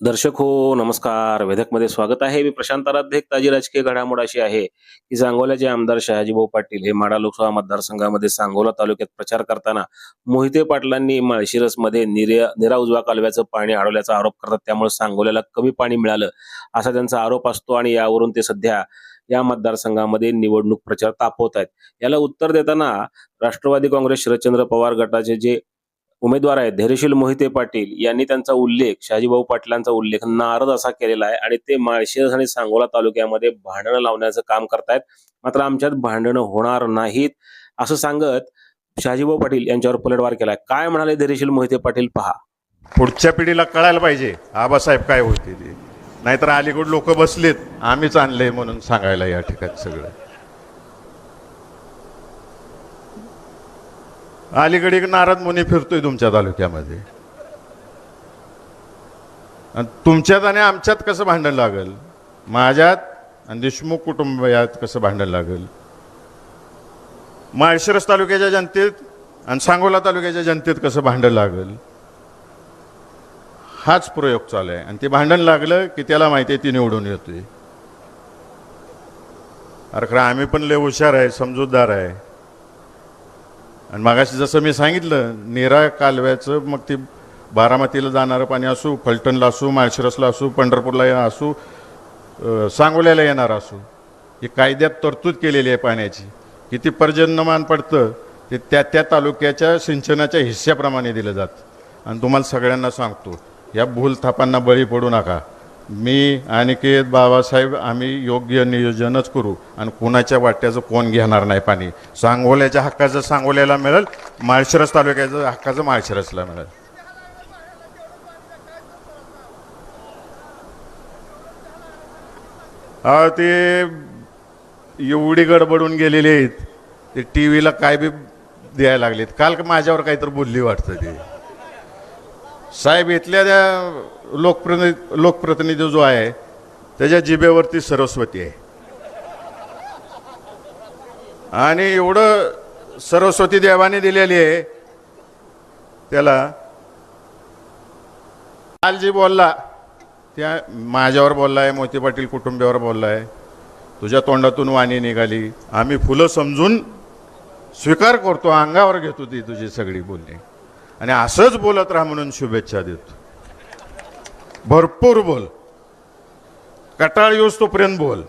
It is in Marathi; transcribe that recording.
दर्शक हो नमस्कार. वेधकमध्ये स्वागत आहे. मी प्रशांत आराध्य ताजी राजकीय घडामोड अशी आहे की सांगोल्याचे आमदार शहाजीभाऊ पाटील हे माडा लोकसभा मतदारसंघामध्ये सांगोला तालुक्यात प्रचार करताना मोहिते पाटलांनी माळशिरसमध्ये निर्या निरा उजवा कालव्याचं पाणी अडवल्याचा आरोप करतात. त्यामुळे सांगोल्याला कमी पाणी मिळालं असा त्यांचा आरोप असतो आणि यावरून ते सध्या या मतदारसंघामध्ये निवडणूक प्रचार तापवत आहेत याला उत्तर देताना राष्ट्रवादी काँग्रेस शरदचंद्र पवार गटाचे जे उमेदवार आहेत. धैर्यशील मोहिते पाटील यांनी त्यांचा उल्लेख शहाजीभाऊ पाटलांचा उल्लेख नारद असा केलेला आहे आणि ते माळशिरस आणि सांगोला तालुक्यामध्ये भांडणं लावण्याचं काम करतायत. मात्र आमच्यात भांडणं होणार नाहीत असं सांगत शहाजीभाऊ पाटील यांच्यावर पलटवार केलाय. काय म्हणाले धैर्यशील मोहिते पाटील? पहा. पुढच्या पिढीला कळायला पाहिजे. आबासाहेब काय होते ते नाहीतर अलीकडे लोक बसलेत. आम्हीच आणले म्हणून सांगायला या ठिकाणी सगळं. अलीकडे एक नारद मुनी फिरतोय तुमच्या तालुक्यामध्ये. आणि तुमच्यात आणि आमच्यात कसं भांडण लागल? माझ्यात आणि देशमुख कुटुंबात कसं भांडण लागल? माळशिरस तालुक्याच्या जनतेत आणि सांगोला तालुक्याच्या जनतेत कसं भांडण लागल? हाच प्रयोग चालू आहे. आणि ते भांडण लागलं की त्याला माहिती आहे ती निवडून येतोय. अरे खरं आम्ही पण लय हुशार आहे समजूतदार आहे. आणि मगाशी जसं मी सांगितलं नेरा कालव्याचं मग ते बारामतीला जाणारं पाणी असू फलटणला असू माळशिरसला असू पंढरपूरला असू सांगोल्याला येणार असू ही कायद्यात तरतूद केलेली आहे पाण्याची. किती पर्जन्यमान पडतं ते त्या त्या तालुक्याच्या सिंचनाच्या हिस्स्याप्रमाणे दिलं जातं. आणि तुम्हाला सगळ्यांना सांगतो या भूलथापांना बळी पडू नका. मी अनिकेत बाबासाहेब आम्ही योग्य नियोजनच करू. आणि कुणाच्या वाट्याचं कोण घेणार नाही पाणी. सांगोल्याच्या हक्काचं सांगोल्याला मिळेल माळशिरस तालुक्याचं हक्काचं माळशिरसला मिळेल. हा ते एवढी गडबडून गेलेले आहेत. ते टी व्हीला काय बी द्यायला लागलेत. काल का माझ्यावर काहीतरी बोलली वाटतं ते. साहेब इथल्या त्या लोकप्रनि लोकप्रतिनिधी जो आहे त्याच्या जिभेवरती सरस्वती आहे. आणि एवढं सरस्वती देवाने दिलेली आहे त्याला काल जी बोलला त्या माझ्यावर बोललाय मोती पाटील कुटुंबियावर आहे तुझ्या तोंडातून वाणी निघाली आम्ही फुलं समजून स्वीकार करतो अंगावर घेतो ती तुझी सगळी बोलणी. आणि असंच बोलत राहा म्हणून शुभेच्छा देतो. भरपूर बोल. कटाळ येऊस तोपर्यंत बोल.